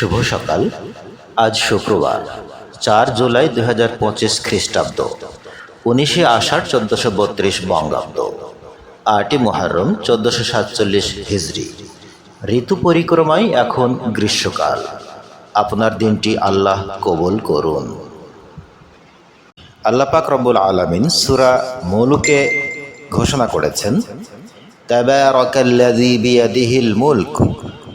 শুভ সকাল। আজ শুক্রবার, চার জুলাই দুই হাজার পঁচিশ খ্রিস্টাব্দ, উনিশে আষাঢ় চোদ্দশো বত্রিশ বঙ্গাব্দ, আটই মহারম চোদ্দশো সাতচল্লিশ হিজড়ি ঋতু পরিক্রমায় এখন গ্রীষ্মকাল। আপনার দিনটি আল্লাহ কবুল করুন। আল্লাপাক রব্বুল আলমিন সুরা মৌলুকে ঘোষণা করেছেন, তাবারাকাল্লাযী বিয়াদিহিল মুলক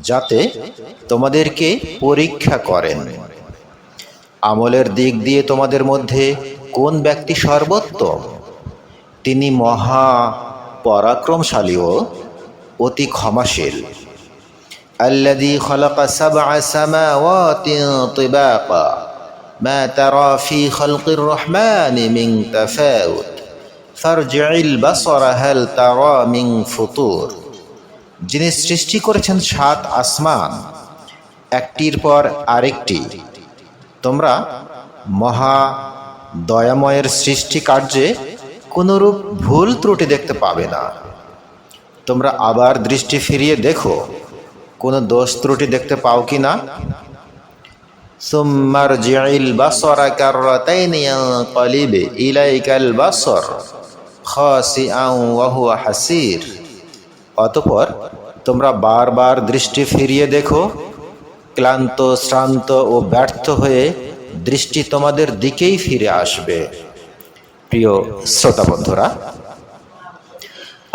যাতে তোমাদেরকে পরীক্ষা করেন আমলের দিক দিয়ে তোমাদের মধ্যে কোন ব্যক্তি সর্বোত্তম তিনি মহা পরাক্রমশালীও অতি ক্ষমাশীল الذي خلق سبع سماوات طباقا ما ترى في خلق الرحمن من تفاوت فارجع البصر هل ترى من فطور যিনি সৃষ্টি করেছেন সাত আসমান, একটির পর আরেকটি। তোমরা মহা দয়াময়ের সৃষ্টি কার্যে কোনরূপ ভুল ত্রুটি দেখতে পাবে না। তোমরা আবার দৃষ্টি ফিরিয়ে দেখো, কোনো দোষ ত্রুটি দেখতে পাও কি না? সুম্মার জিল বাসরা কাররাতাইন ইয়ানকালিব ইলাইকাল বাসর ওয়া হুয়া হাসির। অতঃপর তোমরা বারবার দৃষ্টি ফিরিয়ে দেখো, ক্লান্ত, শ্রান্ত ও ব্যর্থ হয়ে দৃষ্টি তোমাদের দিকেই ফিরে আসবে। প্রিয় শ্রোতা বন্ধুরা,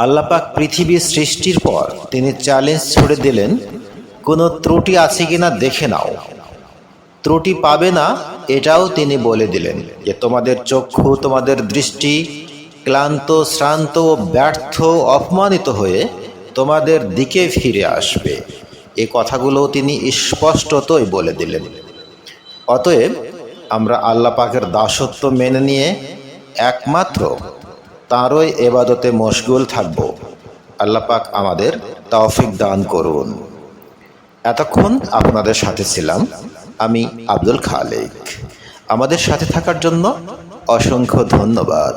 আল্লাপাক পৃথিবী সৃষ্টির পর তিনি চ্যালেঞ্জ ছুড়ে দিলেন, কোনো ত্রুটি আছে কিনা দেখে নাও। ত্রুটি পাবে না, এটাও তিনি বলে দিলেন যে তোমাদের চক্ষু, তোমাদের দৃষ্টি ক্লান্ত, শ্রান্ত ও ব্যর্থ, অপমানিত হয়ে তোমাদের দিকে ফিরে আসবে। এ কথাগুলো তিনি স্পষ্টতই বলে দিলেন। অতএব আমরা আল্লাহ পাকের দাসত্ব মেনে নিয়ে একমাত্র তাঁরই এবাদতে মশগুল থাকব। আল্লাহ পাক আমাদের তৌফিক দান করুন। এতক্ষণ আপনাদের সাথে ছিলাম আমি আব্দুল খালেক। আমাদের সাথে থাকার জন্য অসংখ্য ধন্যবাদ।